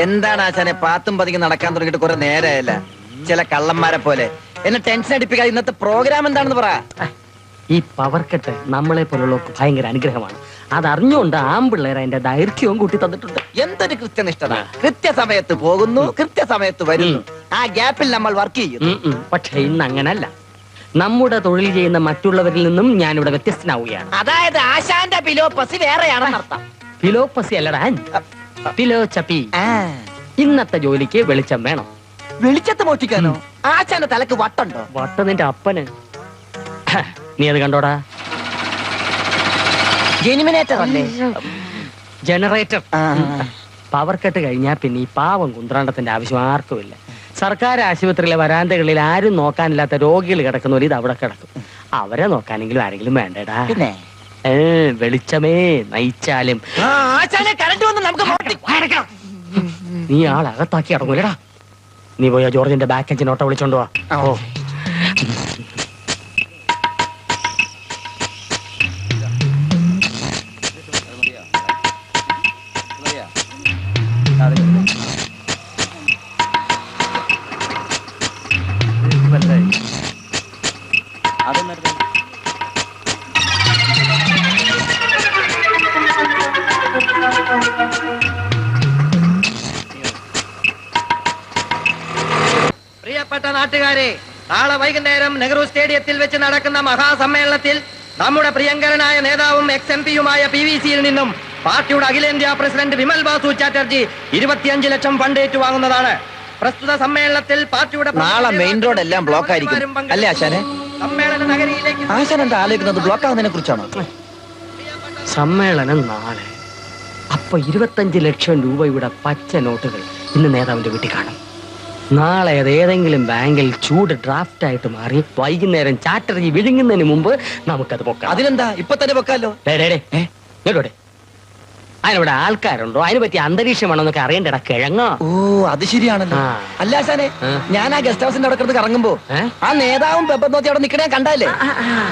എന്താണ് ആശാനെ പാത്തും പതിങ്ങി നടക്കാൻ തുടങ്ങിയിട്ട് കുറെ നേരമായല്ല ചില കള്ളന്മാരെ പോലെ. എന്നെ ടെൻഷൻ അടിപ്പിക്കാതെ ഇന്നത്തെ പ്രോഗ്രാം എന്താണെന്ന് പറ. ഈ പവർ കട്ട് നമ്മളെ പോലുള്ളവർക്ക് ഭയങ്കര അനുഗ്രഹമാണ്. അതറിഞ്ഞുകൊണ്ട് ആമ്പിള്ളേർ അതിന്റെ ദൈർഘ്യവും കൂട്ടി തന്നിട്ടുണ്ട്. എന്തൊരു കൃത്യനിഷ്ഠത. കൃത്യസമയത്ത് പോകുന്നു കൃത്യസമയത്ത് വരുന്നു. ആ ഗ്യാപ്പിൽ നമ്മൾ വർക്ക് ചെയ്യുന്നു. പക്ഷെ ഇന്ന് അങ്ങനല്ല നമ്മുടെ തൊഴിൽ ചെയ്യുന്ന മറ്റുള്ളവരിൽ നിന്നും ഞാൻ ഇവിടെ വ്യത്യസ്തനാവുകയാണ്. അതായത് ആശാന്റെ ഫിലോപ്പസി വേറെയാണ് ഫിലോപ്പസി അല്ലടാ. ഫിലോ ചപ്പി? ഇന്നത്തെ ജോലിക്ക് വെളിച്ചം വേണം. വെളിച്ചത്തെ മോഷ്ടിക്കാനോ? ആശാന്റെ തലക്ക് വട്ടുണ്ടോ? വട്ട നിന്റെ അപ്പന്. നീ അത് കണ്ടോടാ. ജെനിമിനേറ്റർ അല്ലേ? ജനറേറ്റർ. പവർ കട്ട് കഴിഞ്ഞാൽ പിന്നെ ഈ പാവം കുന്ത്രാണ്ടത്തിന്റെ ആവശ്യം ആർക്കുമില്ല സർക്കാർ ആശുപത്രിയിലെ വരാന്തകളിൽ ആരും നോക്കാനില്ലാത്ത രോഗികൾ കിടക്കുന്നവർ ഇത് അവിടെ കിടക്കും. അവരെ നോക്കാനെങ്കിലും ആരെങ്കിലും വേണ്ടേടാ. പിന്നെ? വെളിച്ചമേ നയിച്ചാലും. നീ ആളകത്താക്കി അടങ്ങൂലടാ നീ പോയ ജോർജിന്റെ ബാക്ക് എഞ്ചിൻ ഓട്ടോ വിളിച്ചോണ്ട് വാ. ഓ പ്രിയപ്പെട്ട നാട്ടുകാരെ നാളെ വൈകുന്നേരം നെഹ്റു സ്റ്റേഡിയത്തിൽ വെച്ച് നടക്കുന്ന മഹാസമ്മേളനത്തിൽ നമ്മുടെ പ്രിയങ്കരനായ നേതാവും എക്സ് എം പിയുമായ പി വി സിയിൽ നിന്നും പാർട്ടിയുടെ അഖിലേന്ത്യാ പ്രസിഡന്റ് വിമൽ ബാസു ചാറ്റർജി ഇരുപത്തിയഞ്ച് ലക്ഷം ഫണ്ട് ഏറ്റുവാങ്ങുന്നതാണ്. പ്രസ്തുത സമ്മേളനത്തിൽ പാർട്ടിയുടെ നാളെ മെയിൻ റോഡ് എല്ലാം ബ്ലോക്ക് ആയിരിക്കും. അല്ലേ ആശാനെ? സമ്മേളന നഗരിയിലേക്ക് ആശാൻ എന്താ ആലോചിക്കുന്നത്? ബ്ലോക്ക് ആകുന്നതിനെ കുറിച്ചാണോ സമ്മേളനം നാളെ. അപ്പൊ ഇരുപത്തഞ്ച് ലക്ഷം രൂപയുടെ പച്ച നോട്ടുകൾ ഇന്ന് നേതാവിന്റെ വീട്ടിൽ കാണും. നാളെ അത് ഏതെങ്കിലും ബാങ്കിൽ ചൂട് ഡ്രാഫ്റ്റ് ആയിട്ട് മാറി വൈകുന്നേരം ചാറ്റർജി വിഴുങ്ങുന്നതിന് മുമ്പ് നമുക്കത് പൊക്കാം. അതിനെന്താ? ഇപ്പൊ തന്നെ പൊക്കാലോ? ഡേ, ഡേ, അതിനിവിടെ ആൾക്കാരുണ്ടോ? അതിനെ പറ്റി അന്തരീക്ഷം വേണമെന്നൊക്കെ അറിയണ്ടടാ കിഴങ്ങോ? ഓ അത് ശരിയാണല്ലോ. അല്ല സാനെ ഞാൻ ആ ഗസ്റ്റ് ഹൗസിന്റെ അവിടെ കിടന്ന് കറങ്ങുമ്പോ ആ നേതാവും പെപ്പർ നോക്കി അവിടെ നിക്കണേ കണ്ടല്ലേ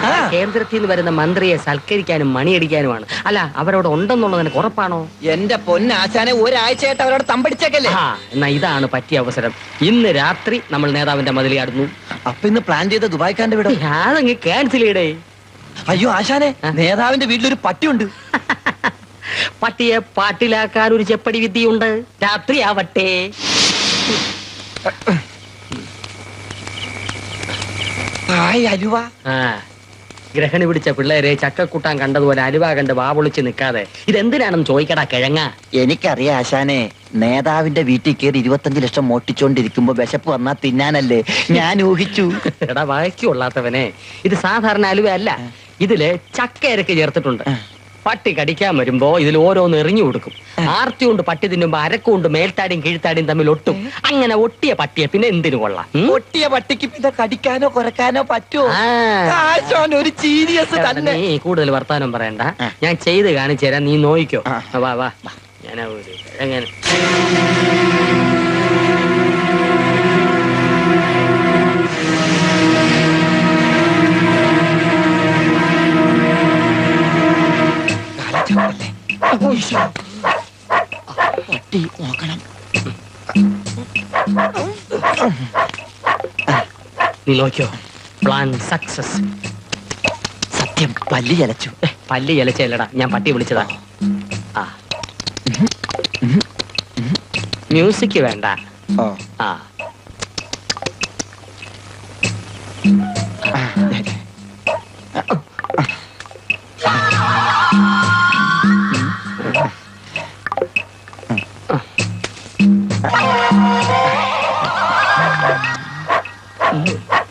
ആ. കേന്ദ്രത്തിൽ നിന്ന് വരുന്ന മന്ത്രിയെ സൽക്കരിക്കാനും മണിയടിക്കാനുമാണ്. അല്ല അവരവിടെ ഉണ്ടെന്നുള്ളത് എനിക്ക് ഉറപ്പാണോ? എന്റെ പൊന്നാശാനെ ഒരാഴ്ചയായിട്ട് അവരോട് തമ്പടിച്ചേക്കല്ലേ? എന്നാ ഇതാണ് പറ്റിയ അവസരം. ഇന്ന് രാത്രി നമ്മൾ നേതാവിന്റെ മതിലിയാടുന്നു അപ്പൊ ഇന്ന് പ്ലാൻ ചെയ്ത ദുബായ്ക്കാന്റെ വീട്? ഞാനങ്ങ് ക്യാൻസൽ ചെയ്യടേ. അയ്യോ ആശാനെ നേതാവിന്റെ വീട്ടിലൊരു പട്ടിയുണ്ട്. പട്ടിയെ പാട്ടിലാക്കാൻ ഒരു ചെപ്പടി വിദ്യയുണ്ട്. രാത്രിയാവട്ടെ ഹായ് അലുവ. ആ ഗ്രഹണി പിടിച്ച പിള്ളേരെ ചക്കക്കൂട്ടാൻ കണ്ടതുപോലെ അലുവ കണ്ട് നിക്കാതെ. നിൽക്കാതെ ഇതെന്തിനാണെന്ന് ചോദിക്കടാ കിഴങ്ങ. എനിക്കറിയാം ആശാനെ നേതാവിന്റെ വീട്ടിൽ കയറി ഇരുപത്തഞ്ച് ലക്ഷം മോട്ടിച്ചോണ്ടിരിക്കുമ്പോ വിശപ്പ് വന്നാ തിന്നാനല്ലേ. ഞാൻ ഊഹിച്ചു. എടാ വഴക്കുള്ളാത്തവനെ ഇത് സാധാരണ അലുവ അല്ല. ഇതിൽ ചക്കയരക്ക് ചേർത്തിട്ടുണ്ട്. പട്ടി കടിക്കാൻ വരുമ്പോ ഇതിൽ ഓരോന്ന് എറിഞ്ഞു കൊടുക്കും. ആർത്തി കൊണ്ട് പട്ടി തിന്നുമ്പോ അരക്കുകൊണ്ട് മേൽത്താടിയും കീഴ്ത്താടിയും തമ്മിൽ ഒട്ടും. അങ്ങനെ ഒട്ടിയ പട്ടിയെ പിന്നെ എന്തിനു കൊള്ളാം? ഒട്ടിയ പട്ടിക്ക് പിന്നെ കടിക്കാനോ കുറക്കാനോ പറ്റുമോ? ഒരു സീരിയസ് തന്നെ. നീ കൂടുതൽ വർത്താനം പറയണ്ട. ഞാൻ ചെയ്ത് കാണിച്ചു തരാം. നീ നോയിക്കോ. വാ വാ. ഞാൻ ഒരു നീ നോക്കിയോ? പ്ലാൻ സക്സസ് സത്യം പല്ല് ചലച്ചു പല്ല് ഇലച്ചല്ലടാ ഞാൻ പട്ടി വിളിച്ചതാ. ആ. മ്യൂസിക് വേണ്ട. ആ.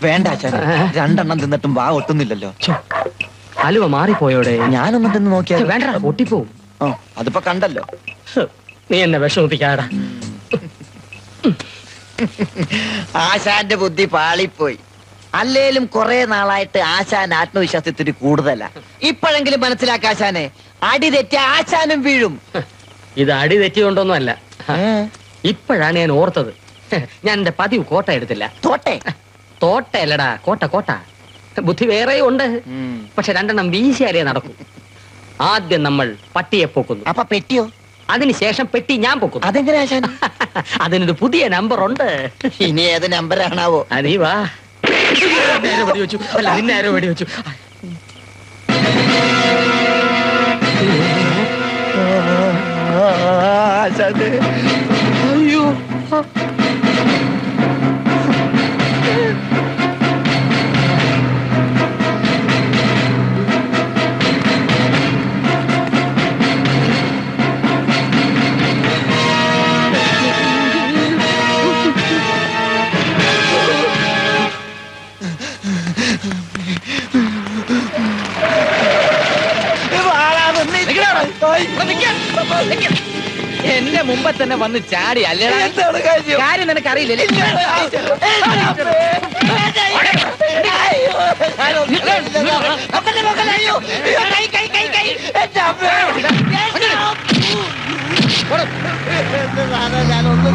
വേണ്ട രണ്ടെണ്ണം തിന്നിട്ടും വാ ഒട്ടുന്നില്ലല്ലോ. അലുവ മാറിപ്പോയോടെ. ഞാനൊന്നും തിന്ന് നോക്കിയാൽ വേണ്ട ഒട്ടിപ്പോ. അതിപ്പോ കണ്ടല്ലോ. നീ എന്നെ വിഷമിപ്പിക്കാടാ. ആശാന്റെ ബുദ്ധി പാളിപ്പോയി. അല്ലേലും കുറെ നാളായിട്ട് ആശാൻ ആത്മവിശ്വാസത്തിന് കൂടുതലാ. ഇപ്പോഴെങ്കിലും മനസ്സിലാക്ക ആശാനെ അടി തെറ്റി ആശാനും വീഴും. ഇത് അടി തെറ്റിയോണ്ടൊന്നും അല്ല ഇപ്പോഴാണ് ഞാൻ ഓർത്തത്. ഞാൻ എന്റെ പതിവ് കോട്ട എടുത്തില്ല. തോട്ടെ? തോട്ടയല്ലടാ കോട്ട കോട്ട ബുദ്ധി വേറെയും ഉണ്ട് പക്ഷെ രണ്ടെണ്ണം വീശിയാലേ നടക്കും ആദ്യം നമ്മൾ പട്ടിയെ പോക്കുന്നു അപ്പൊ പെട്ടിയോ അതിനുശേഷം പെട്ടി ഞാൻ പൊക്കും അതെങ്ങനെയാ അതിനൊരു പുതിയ നമ്പർ ഉണ്ട് ഇനി ഏത് നമ്പർ ആണാവോ വാ ആരോ വെടി വെച്ചു അല്ല നിന്നെ ആരോ അയ്യോ എന്റെ മുമ്പ് തന്നെ വന്ന് ചാടി അല്ലേടാ? എന്താണ് കാര്യം? കാര്യം നിനക്ക് അറിയില്ലല്ലേ ഞാനൊന്നും